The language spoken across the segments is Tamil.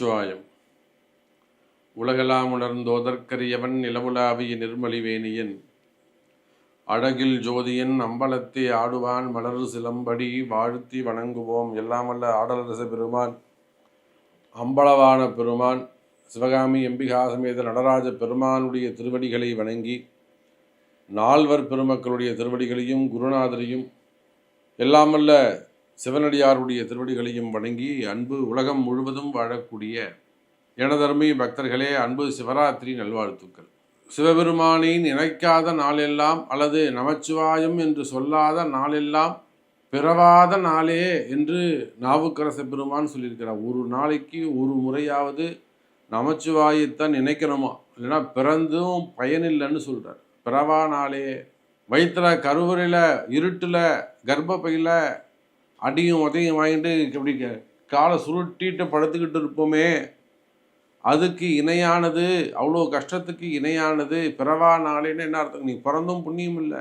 நமச்சிவாயம் உலகெல்லாம் உணர்ந்தோதற்கரியவன் நிலமுலாவிய நிர்மலிவேணியன். அழகில் ஜோதியன் அம்பலத்தை ஆடுவான் மலர் சிலம்படி வாழ்த்தி வணங்குவோம். எல்லாமல்ல ஆடலரச பெருமான் அம்பலவான பெருமான் சிவகாமி எம்பிகா சமேத நடராஜ பெருமானுடைய திருவடிகளை வணங்கி நால்வர் பெருமக்களுடைய திருவடிகளையும் குருநாதரையும் எல்லாமல்ல சிவனடியாருடைய திருவடிகளையும் வணங்கி அன்பு உலகம் முழுவதும் வாழக்கூடிய எனதருமை பக்தர்களே அன்பு சிவராத்திரி நல்வாழ்த்துக்கள். சிவபெருமானை நினைக்காத நாளெல்லாம் அல்லது நமச்சிவாயம் என்று சொல்லாத நாளெல்லாம் பிறவாத நாளே என்று நாவுக்கரச பெருமான் சொல்லியிருக்கிறார். ஒரு நாளைக்கு ஒரு முறையாவது நமச்சிவாயத்தான் நினைக்கணுமா இல்லைன்னா பிறந்தும் பயனில்லைன்னு சொல்கிறார் பிறவா நாளே வயிற்றில் கருவறையில் இருட்டில் கர்ப்பப்பையில் அடியும் உதையும் வாங்கிட்டு இப்படி காலை சுருட்டிட்டு படுத்துக்கிட்டு இருப்போமே. அதுக்கு இணையானது அவ்வளோ கஷ்டத்துக்கு இணையானது பிறவா நாளேன்னு என்ன அர்த்தம்? நீ பிறந்தும் புண்ணியம் இல்லை.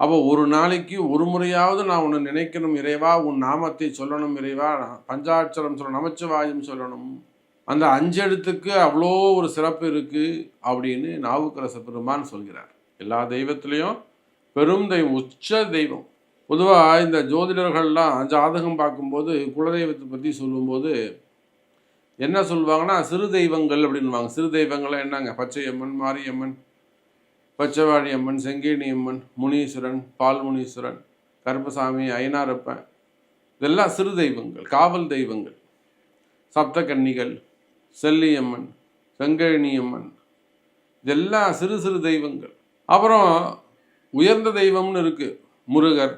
அப்போ ஒரு நாளைக்கு ஒரு முறையாவது நான் உன்னை நினைக்கணும் இறைவா உன் நாமத்தை சொல்லணும் இறைவா பஞ்சாட்சரம் சொல்லணும் நமச்சிவாயம் சொல்லணும். அந்த அஞ்செழுத்துக்கு அவ்வளோ ஒரு சிறப்பு இருக்குது அப்படின்னு நாவுக்கரச பெருமான் சொல்கிறார். எல்லா தெய்வத்துலேயும் பெரும் தெய்வம் உச்ச தெய்வம். பொதுவாக இந்த ஜோதிடர்கள்லாம் ஜாதகம் பார்க்கும்போது குலதெய்வத்தை பற்றி சொல்லும்போது என்ன சொல்லுவாங்கன்னா சிறு தெய்வங்கள் அப்படின்வாங்க சிறு தெய்வங்களை என்னங்க? பச்சையம்மன் மாரியம்மன் பச்சைவாடி அம்மன் செங்கேணி அம்மன் முனீஸ்வரன் பால்முனீஸ்வரன் கருப்பசாமி ஐநாரப்பன் இதெல்லாம் சிறு தெய்வங்கள் காவல் தெய்வங்கள். சப்தகன்னிகள் செல்லியம்மன் செங்கேணியம்மன். இதெல்லாம் சிறு சிறு தெய்வங்கள். அப்புறம் உயர்ந்த தெய்வம்னு இருக்குது முருகர்.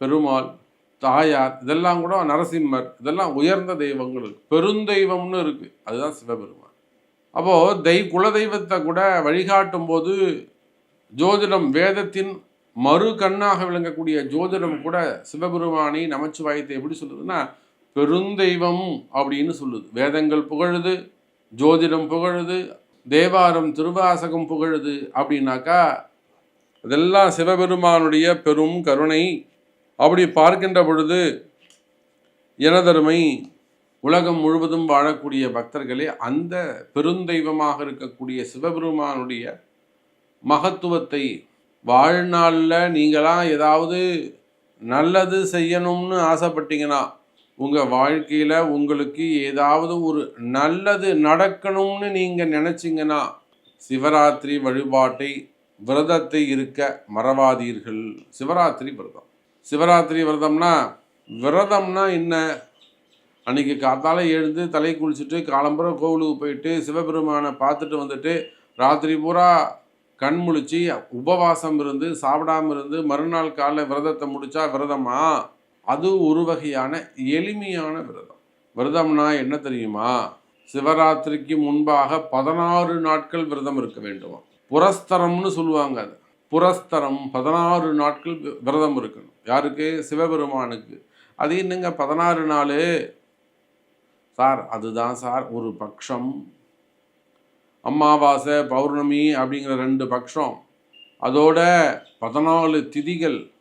பெருமாள் தாயார் இதெல்லாம் கூட நரசிம்மர் இதெல்லாம் உயர்ந்த தெய்வங்கள் பெருந்தெய்வம்னு இருக்குது அதுதான் சிவபெருமான். அப்போது தெய் குலதெய்வத்தை கூட வழிகாட்டும் போது ஜோதிடம் வேதத்தின் மறு கண்ணாக விளங்கக்கூடிய ஜோதிடம் கூட சிவபெருமானை நமச்சிவாயத்தை எப்படி சொல்லுதுன்னா பெருந்தெய்வம் அப்படின்னு சொல்லுது. வேதங்கள் புகழுது ஜோதிடம் புகழுது தேவாரம் திருவாசகம் புகழுது அப்படின்னாக்கா இதெல்லாம் சிவபெருமானுடைய பெரும் கருணை அப்படி பார்க்கின்ற பொழுது எனதருமை உலகம் முழுவதும் வாழக்கூடிய பக்தர்களே அந்த பெருந்தெய்வமாக இருக்கக்கூடிய சிவபெருமானுடைய மகத்துவத்தை வாழ்நாளில் நீங்களாம் ஏதாவது நல்லது செய்யணும்னு ஆசைப்பட்டீங்கன்னா உங்கள் வாழ்க்கையில் உங்களுக்கு ஏதாவது ஒரு நல்லது நடக்கணும்னு நீங்கள் நினச்சிங்கன்னா சிவராத்திரி வழிபாட்டை விரதத்தை இருக்க மறவாதீர்கள். சிவராத்திரி விரதம். சிவராத்திரி விரதம்னா விரதம்னா என்ன? அன்னைக்கு காத்தால எழுந்து தலை குளிச்சுட்டு காலம்புற கோவிலுக்கு போயிட்டு சிவபெருமானை பார்த்துட்டு வந்துட்டு ராத்திரி பூரா கண் முழிச்சு உபவாசம் இருந்து சாப்பிடாம இருந்து மறுநாள் காலைல விரதத்தை முடிச்சா விரதமா? அது ஒரு வகையான எளிமையான விரதம். விரதம்னா என்ன தெரியுமா? சிவராத்திரிக்கு முன்பாக பதினாறு நாட்கள் விரதம் இருக்க வேண்டுமா புரஸ்தரம்னு சொல்லுவாங்க அது. புரஸ்தரம் பதினாறு நாட்கள் விரதம் இருக்கணும். யாருக்கு? சிவபெருமானுக்கு. அது என்னங்க? பதினாறு நாள்? சார் அதுதான் சார். ஒரு பக்ஷம். அமாவாசை பௌர்ணமி அப்படிங்கிற ரெண்டு பக்ஷம். அதோட பதினாலு திதிகள்.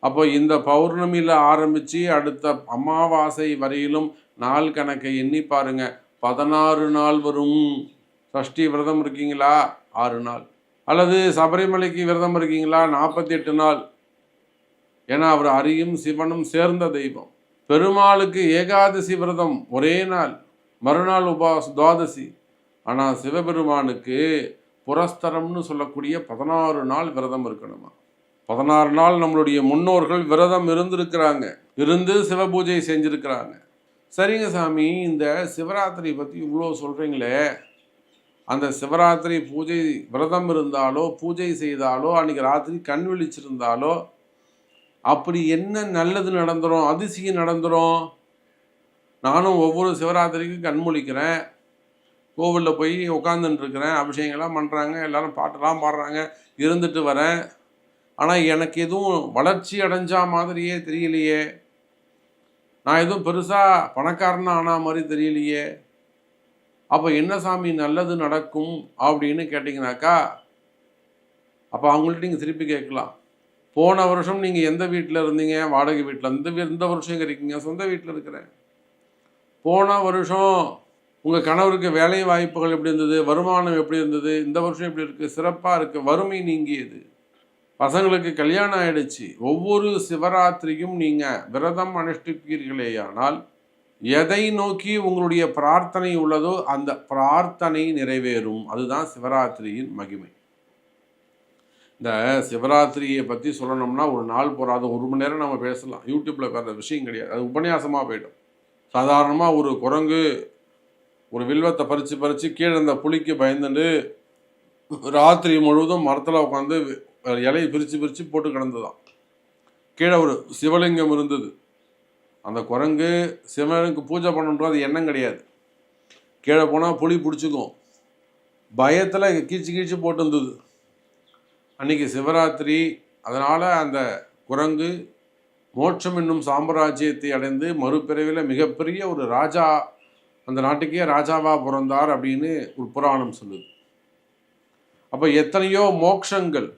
அப்போ இந்த பௌர்ணமியில் ஆரம்பித்து அடுத்த அமாவாசை வரையிலும் நாள் கணக்கை எண்ணி பாருங்க. பதினாறு நாள் வரும். சஷ்டி விரதம் இருக்கீங்களா? ஆறு நாள். அல்லது சபரிமலைக்கு விரதம் இருக்கீங்களா? நாற்பத்தி எட்டு நாள். ஏன்னா அவர் அரியும் சிவனும் சேர்ந்த தெய்வம். பெருமாளுக்கு ஏகாதசி விரதம் ஒரே நாள். மறுநாள் உபாஸ் துவாதசி. ஆனால் சிவபெருமானுக்கு புரஸ்தரம்னு சொல்லக்கூடிய பதினாறு நாள் விரதம் இருக்கணுமா? பதினாறு நாள் நம்மளுடைய முன்னோர்கள் விரதம் இருந்திருக்கிறாங்க. இருந்து சிவபூஜை செஞ்சுருக்கிறாங்க. சரிங்க சாமி இந்த சிவராத்திரி பற்றி இவ்வளோ சொல்கிறீங்களே அந்த சிவராத்திரி பூஜை விரதம் இருந்தாலோ பூஜை செய்தாலோ அன்றைக்கி ராத்திரி கண் விழிச்சிருந்தாலோ அப்படி என்ன நல்லது நடந்துரும் அதிசயம் நடந்துடும் நானும் ஒவ்வொரு சிவராத்திரிக்கும் கண் முழிக்கிறேன். கோவிலில் போய் உட்காந்துட்டுருக்கிறேன் அபிஷேகங்கள்லாம் பண்ணுறாங்க எல்லோரும் பாட்டெல்லாம் பாடுறாங்க. இருந்துட்டு வரேன். ஆனால் எனக்கு எதுவும் வளர்ச்சி அடைஞ்சா மாதிரியே தெரியலையே. நான் எதுவும் பெருசாக பணக்காரனா ஆனா மாதிரி தெரியலையே. அப்போ என்ன சாமி நல்லது நடக்கும் அப்படின்னு கேட்டிங்கனாக்கா அப்போ அவங்கள்ட்ட நீங்கள் திருப்பி கேட்கலாம். போன வருஷம் நீங்கள் எந்த வீட்டில் இருந்தீங்க? வாடகை வீட்டில் இந்த இந்த வருஷம் இங்கே இருக்கீங்க? சொந்த வீட்டில் இருக்கிறேன். போன வருஷம் உங்கள் கணவருக்கு வேலை வாய்ப்புகள் எப்படி இருந்தது? வருமானம் எப்படி இருந்தது? இந்த வருஷம் எப்படி இருக்குது சிறப்பாக இருக்குது வறுமை நீங்கியது. பசங்களுக்கு கல்யாணம் ஆயிடுச்சு. ஒவ்வொரு சிவராத்திரியும் நீங்கள் விரதம் அனுஷ்டிப்பீர்களேயானால் எதை நோக்கி உங்களுடைய பிரார்த்தனை உள்ளதோ அந்த பிரார்த்தனை நிறைவேறும். அதுதான் சிவராத்திரியின் மகிமை. இந்த சிவராத்திரியை பற்றி சொல்லணும்னா ஒரு நாள் போகாத ஒரு மணி நேரம் நம்ம பேசலாம். யூடியூப்பில் வேறு விஷயம் கிடையாது. அது உபன்யாசமாக போயிடும். சாதாரணமாக ஒரு குரங்கு ஒரு வில்வத்தை பறித்து பறித்து கீழே இருந்த புளிக்கு பயந்துட்டு ராத்திரி முழுவதும் மரத்தில் உட்காந்து இலையை பிரித்து பிரித்து போட்டு கிடந்ததான் கீழே ஒரு சிவலிங்கம் இருந்தது. அந்த குரங்கு சிவனுக்கு பூஜை பண்ணணுன்ற அது எண்ணம் கிடையாது. கீழே போனால் புளி பிடிச்சிக்கும். பயத்தில் கீச்சு கீச்சு போட்டு இருந்தது. அன்றைக்கி சிவராத்திரி அதனால் அந்த குரங்கு மோட்சம் என்னும் சாம்ராஜ்யத்தை அடைந்து மறுபிறவியில் மிகப்பெரிய ஒரு ராஜா அந்த நாட்டுக்கே ராஜாவாக பிறந்தார் அப்படின்னு ஒரு புராணம் சொல்லுது. அப்போ எத்தனையோ மோக்ஷங்கள்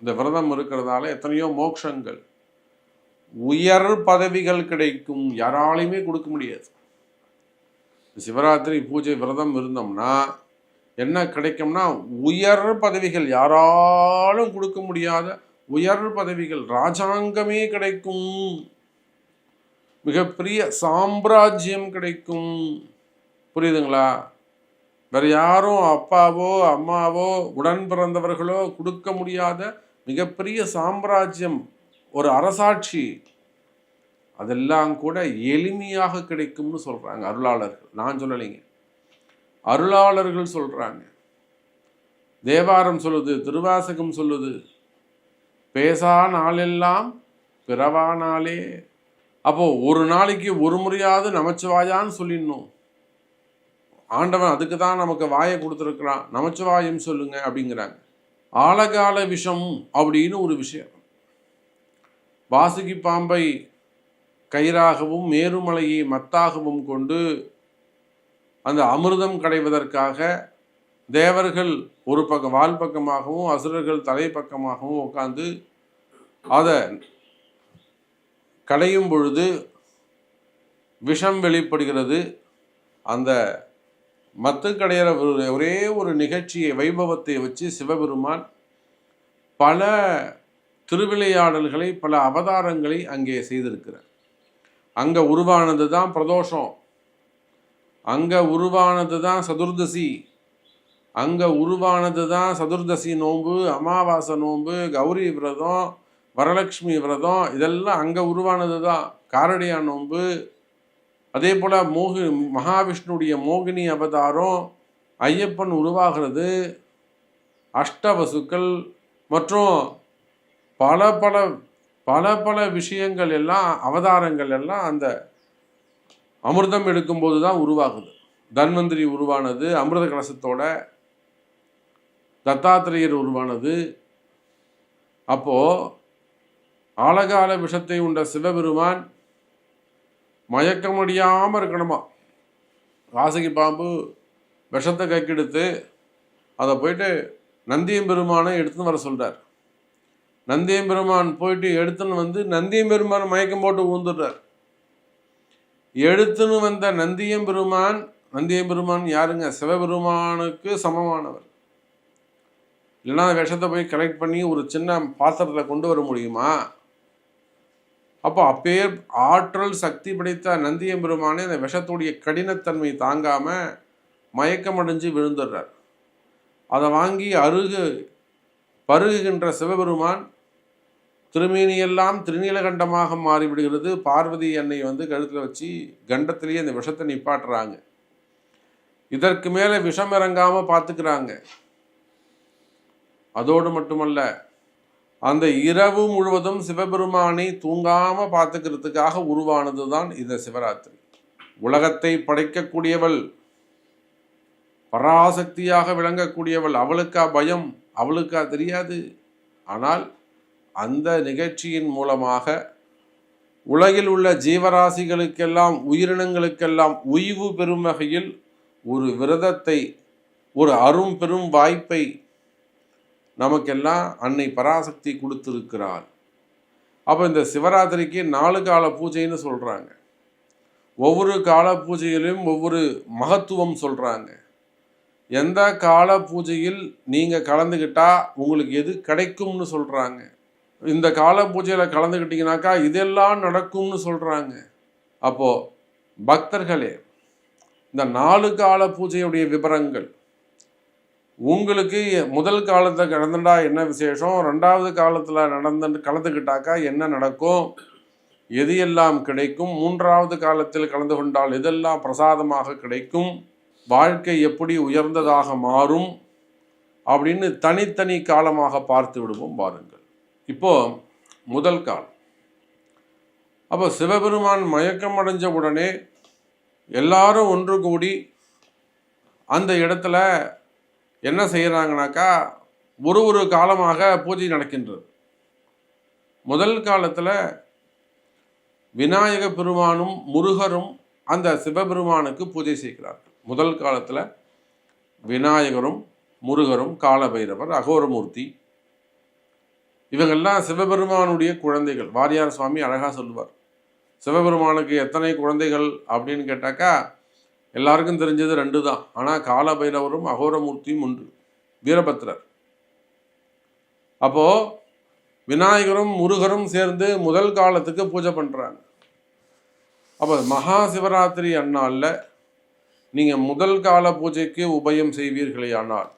இந்த விரதம் இருக்கிறதால எத்தனையோ மோக்ஷங்கள் உயர் பதவிகள் கிடைக்கும் யாராலையுமே கொடுக்க முடியாது. சிவராத்திரி பூஜை விரதம் இருந்தோம்னா என்ன கிடைக்கும்னா உயர் பதவிகள் யாராலும் கொடுக்க முடியாத உயர் பதவிகள் ராஜாங்கமே கிடைக்கும். மிகப்பெரிய சாம்ராஜ்யம் கிடைக்கும். புரியுதுங்களா? வேற யாரும் அப்பாவோ அம்மாவோ உடன் பிறந்தவர்களோ கொடுக்க முடியாத மிகப்பெரிய சாம்ராஜ்யம் ஒரு அரசாட்சி அதெல்லாம் கூட எளிமையாக கிடைக்கும்னு சொல்கிறாங்க அருளாளர்கள். நான் சொல்லலைங்க. அருளாளர்கள் சொல்கிறாங்க தேவாரம் சொல்லுது திருவாசகம் சொல்லுது. பேசா நாளெல்லாம் பிறவா நாளே. அப்போ ஒரு நாளைக்கு ஒரு முறையாவது நமச்சிவாயான்னு சொல்லிடணும். ஆண்டவன் அதுக்கு தான் நமக்கு வாயை கொடுத்துருக்குறான். நமச்சிவாயம் சொல்லுங்க அப்படிங்கிறாங்க. ஆழகால விஷம் அப்படின்னு ஒரு விஷயம். வாசுகி பாம்பை கயிறாகவும் மேருமலையை மத்தாகவும் கொண்டு அந்த அமிர்தம் கடைவதற்காக தேவர்கள் ஒரு பக்கம் வால் பக்கமாகவும் அசுரர்கள் தலை பக்கமாகவும் உட்காந்து அதை கடையும் பொழுது விஷம் வெளிப்படுகிறது. அந்த மத்து கடையிற ஒரே ஒரு நிகழ்ச்சியை வைபவத்தை வச்சு சிவபெருமான் பல திருவிளையாடல்களை பல அவதாரங்களை அங்கே செய்திருக்கிறார். அங்கே உருவானது தான் பிரதோஷம். அங்கே உருவானது தான் சதுர்தசி. அங்கே உருவானது தான் சதுர்தசி நோன்பு அமாவாசை நோன்பு கௌரி விரதம் வரலட்சுமி விரதம் இதெல்லாம் அங்கே உருவானது தான் காரடியா நோன்பு. அதே போல் மோகி மகாவிஷ்ணுடைய மோகினி அவதாரம் ஐயப்பன் உருவாகிறது. அஷ்டவசுக்கள் மற்றும் பல பல பல பல விஷயங்கள் எல்லாம் அவதாரங்கள் எல்லாம் அந்த அமிர்தம் எடுக்கும்போது தான் உருவாகுது. தன்வந்திரி உருவானது அமிர்த கலசத்தோட தத்தாத்திரேயர் உருவானது. அப்போது ஆழகால விஷத்தை உண்ட சிவபெருமான் மயக்கமடியாமல் இருக்கணுமா? வாசகி பாம்பு விஷத்தை கைக்கெடுத்து அதை போயிட்டு நந்தியம்பெருமானை எடுத்துன்னு வர சொல்கிறார் நந்தியம்பெருமான் போயிட்டு எடுத்துன்னு வந்து நந்தியம் பெருமான் மயக்கம் போட்டு ஊந்துடுறார். எடுத்துன்னு வந்த நந்தியம் பெருமான் நந்தியம் பெருமான் யாருங்க? சிவபெருமானுக்கு சமமானவர். இல்லைன்னா அந்த விஷத்தை போய் கலெக்ட் பண்ணி ஒரு சின்ன பாத்திரத்தில் கொண்டு வர முடியுமா? அப்போ அப்பேர் ஆற்றல் சக்தி படைத்த நந்தியம்பெருமானே அந்த விஷத்துடைய கடினத்தன்மை தாங்காமல் மயக்கமடைஞ்சு விழுந்துடுறார். அதை வாங்கி அருகு பருகுகின்ற சிவபெருமான் திருமேனியெல்லாம் திருநீலகண்டமாக மாறிவிடுகிறது. பார்வதி என்னை வந்து கழுத்தில் வச்சு கண்டத்திலேயே அந்த விஷத்தை நிப்பாட்டுறாங்க. இதற்கு மேலே விஷம் இறங்காமல் பார்த்துக்கிறாங்க. அதோடு மட்டுமல்ல அந்த இரவு முழுவதும் சிவபெருமானை தூங்காமல் பார்த்துக்கிறதுக்காக உருவானது தான் இந்த சிவராத்திரி. உலகத்தை படைக்கக்கூடியவள் பராசக்தியாக விளங்கக்கூடியவள் அவளுக்கா பயம் அவளுக்கா தெரியாது. ஆனால் அந்த நிகழ்ச்சியின் மூலமாக உலகில் உள்ள ஜீவராசிகளுக்கெல்லாம் உயிரினங்களுக்கெல்லாம் உய்வு பெறும் வகையில் ஒரு விரதத்தை ஒரு அரும் பெரும் வாய்ப்பை நமக்கெல்லாம் அன்னை பராசக்தி கொடுத்துருக்கிறாள். அப்போ இந்த சிவராத்திரிக்கு நாலு கால பூஜைன்னு சொல்கிறாங்க ஒவ்வொரு கால பூஜையிலும் ஒவ்வொரு மகத்துவம் சொல்கிறாங்க எந்த கால பூஜையில் நீங்கள் கலந்துக்கிட்டா உங்களுக்கு எது கிடைக்கும்னு சொல்கிறாங்க இந்த கால பூஜையில் கலந்துக்கிட்டீங்கனாக்கா இதெல்லாம் நடக்கும்னு சொல்கிறாங்க அப்போது பக்தர்களே இந்த நாலு கால பூஜையுடைய விவரங்கள் உங்களுக்கு முதல் காலத்தில் நடந்துட்டா என்ன விசேஷம்? ரெண்டாவது காலத்தில் நடந்து கலந்துக்கிட்டாக்கா என்ன நடக்கும்? எது எல்லாம் கிடைக்கும்? மூன்றாவது காலத்தில் கலந்து கொண்டால் எதெல்லாம் பிரசாதமாக கிடைக்கும்? வாழ்க்கை எப்படி உயர்ந்ததாக மாறும் அப்படின்னு தனித்தனி காலமாக பார்த்து விடுவோம் பாருங்கள் இப்போ முதல் காலம். அப்போ சிவபெருமான் மயக்கம் அடைஞ்ச உடனே எல்லாரும் ஒன்று கூடி அந்த இடத்துல என்ன செய்கிறாங்கனாக்கா ஒரு ஒரு காலமாக பூஜை நடக்கின்றது. முதல் காலத்தில் விநாயக பெருமானும் முருகரும் அந்த சிவபெருமானுக்கு பூஜை செய்கிறார்கள். முதல் காலத்தில் விநாயகரும் முருகரும் காலபைரவர் அகோரமூர்த்தி இவங்கெல்லாம் சிவபெருமானுடைய குழந்தைகள். வாரியார் சுவாமி அழகாக சொல்லுவார். சிவபெருமானுக்கு எத்தனை குழந்தைகள் அப்படின்னு கேட்டாக்கா எல்லாருக்கும் தெரிஞ்சது ரெண்டு தான் ஆனால் காலபைரவரும் அகோரமூர்த்தியும் உண்டு. வீரபத்ரர். அப்போது விநாயகரும் முருகரும் சேர்ந்து முதல் காலத்துக்கு பூஜை பண்ணுறாங்க அப்போ மகா சிவராத்திரி அந்நாளில் நீங்கள் முதல் கால பூஜைக்கு உபயம் செய்வீர்களே ஆனால்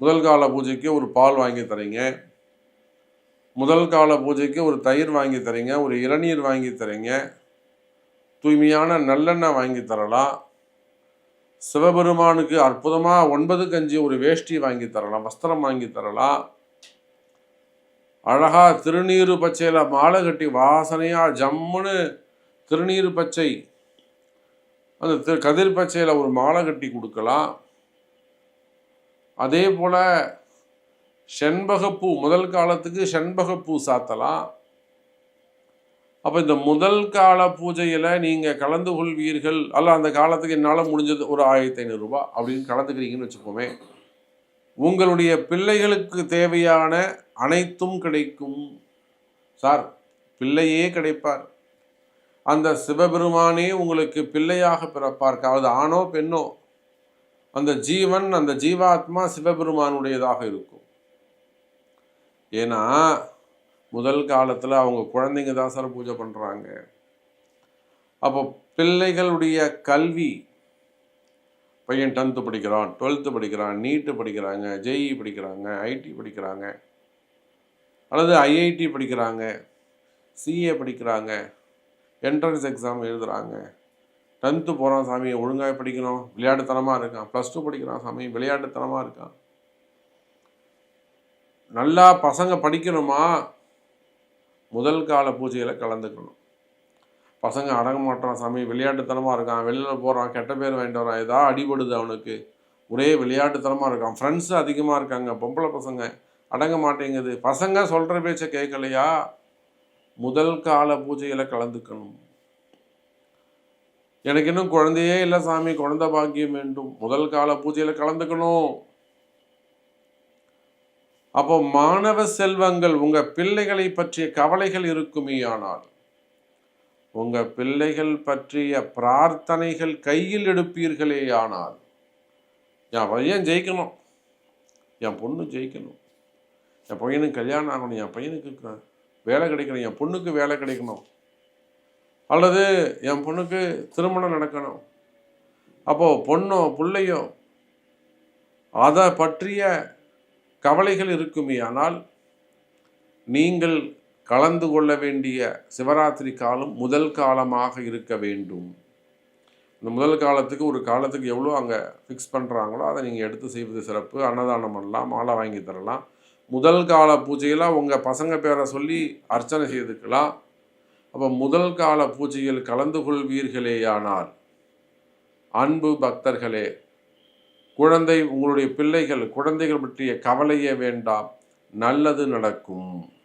முதல் கால பூஜைக்கு ஒரு பால் வாங்கி தரீங்க முதல் கால பூஜைக்கு ஒரு தயிர் வாங்கி தரீங்க ஒரு இளநீர் வாங்கி தரீங்க தூய்மையான நல்லெண்ணெய் வாங்கி தரலாம் சிவபெருமானுக்கு அற்புதமாக ஒன்பது கஞ்சி ஒரு வேஷ்டி வாங்கி தரலாம் வஸ்திரம் வாங்கி தரலாம் அழகாக திருநீரு பச்சையில் மாலை கட்டி வாசனையாக ஜம்முன்னு திருநீரு பச்சை அந்த திரு கதிர் பச்சையில் ஒரு மாலை கட்டி கொடுக்கலாம். அதே போல் செண்பகப்பூ முதல் காலத்துக்கு செண்பகப்பூ சாத்தலாம். அப்போ இந்த முதல் கால பூஜையில் நீங்கள் கலந்து கொள்வீர்கள். அல்ல அந்த காலத்துக்கு என்னால் முடிஞ்சது ஒரு ஆயிரத்தி ஐநூறுரூபா அப்படின்னு கலந்துக்கிறீங்கன்னு வச்சுக்கோமே. உங்களுடைய பிள்ளைகளுக்கு தேவையான அனைத்தும் கிடைக்கும். சார் பிள்ளையே கிடைப்பார். அந்த சிவபெருமானே உங்களுக்கு பிள்ளையாக பிறப்பார் அதாவது ஆணோ பெண்ணோ அந்த ஜீவன் அந்த ஜீவாத்மா சிவபெருமானுடையதாக இருக்கும். ஏன்னா முதல் காலத்தில் அவங்க குழந்தைங்க தான் சார் பூஜை பண்ணுறாங்க அப்போ பிள்ளைகளுடைய கல்வி பையன் டென்த்து படிக்கிறான் டுவெல்த்து படிக்கிறான் நீட்டு படிக்கிறாங்க ஜேஇ படிக்கிறாங்க ஐடி படிக்கிறாங்க அல்லது ஐஐடி படிக்கிறாங்க சிஏ படிக்கிறாங்க என்ட்ரன்ஸ் எக்ஸாம் எழுதுகிறாங்க டென்த்து போகிறான் சாமி ஒழுங்காக படிக்கணும். விளையாட்டுத்தனமாக இருக்கான். ப்ளஸ் டூ படிக்கிறான் சாமி விளையாட்டுத்தனமாக இருக்கான். நல்லா பசங்க படிக்கணுமா? முதல் கால பூஜையில் கலந்துக்கணும். பசங்க அடங்க மாட்டான் சாமி விளையாட்டுத்தனமாக இருக்கான். வெளியில் போகிறான் கெட்ட பேர் வாங்கிட்டு வரான். ஏதாவது அடிபடுது அவனுக்கு. ஒரே விளையாட்டுத்தனமாக இருக்கான். ஃப்ரெண்ட்ஸு அதிகமாக இருக்காங்க பொம்பளை பசங்க. அடங்க மாட்டேங்குது. பசங்க சொல்கிற பேச்சை கேட்கலையா? முதல் கால பூஜையில் கலந்துக்கணும். எனக்கு இன்னும் குழந்தையே இல்லை சாமி குழந்தை பாக்கியம் வேண்டும். முதல் கால பூஜையில் கலந்துக்கணும். அப்போ மாணவ செல்வங்கள் உங்க பிள்ளைகளை பற்றிய கவலைகள் இருக்குமே ஆனால் உங்க பிள்ளைகள் பற்றிய பிரார்த்தனைகள் கையில் எடுப்பீர்களே ஆனால் என் பையன் ஜெயிக்கணும். என் பொண்ணு ஜெயிக்கணும். என் பையனுக்கு கல்யாணம் ஆகணும். என் பையனுக்கு வேலை கிடைக்கணும் என் பொண்ணுக்கு வேலை கிடைக்கணும். அல்லது என் பொண்ணுக்கு திருமணம் நடக்கணும். அப்போது பொண்ணோ பிள்ளையோ அதை பற்றிய கவலைகள் இருக்குமே ஆனால் நீங்கள் கலந்து கொள்ள வேண்டிய சிவராத்திரி காலம் முதல் காலமாக இருக்க வேண்டும். இந்த முதல் காலத்துக்கு ஒரு காலத்துக்கு எவ்வளோ அங்கே ஃபிக்ஸ் பண்ணுறாங்களோ அதை நீங்கள் எடுத்து செய்வது சிறப்பு. அன்னதானம் பண்ணலாம் மாலை வாங்கி தரலாம். முதல் கால பூஜையெல்லாம் உங்கள் பசங்க பேரை சொல்லி அர்ச்சனை செய்துக்கலாம். அப்போ முதல் கால பூஜையில் கலந்து கொள்வீர்களேயானால் அன்பு பக்தர்களே குழந்தை உங்களுடைய பிள்ளைகள் குழந்தைகள் பற்றிய கவலையே வேண்டாம். நல்லது நடக்கும்.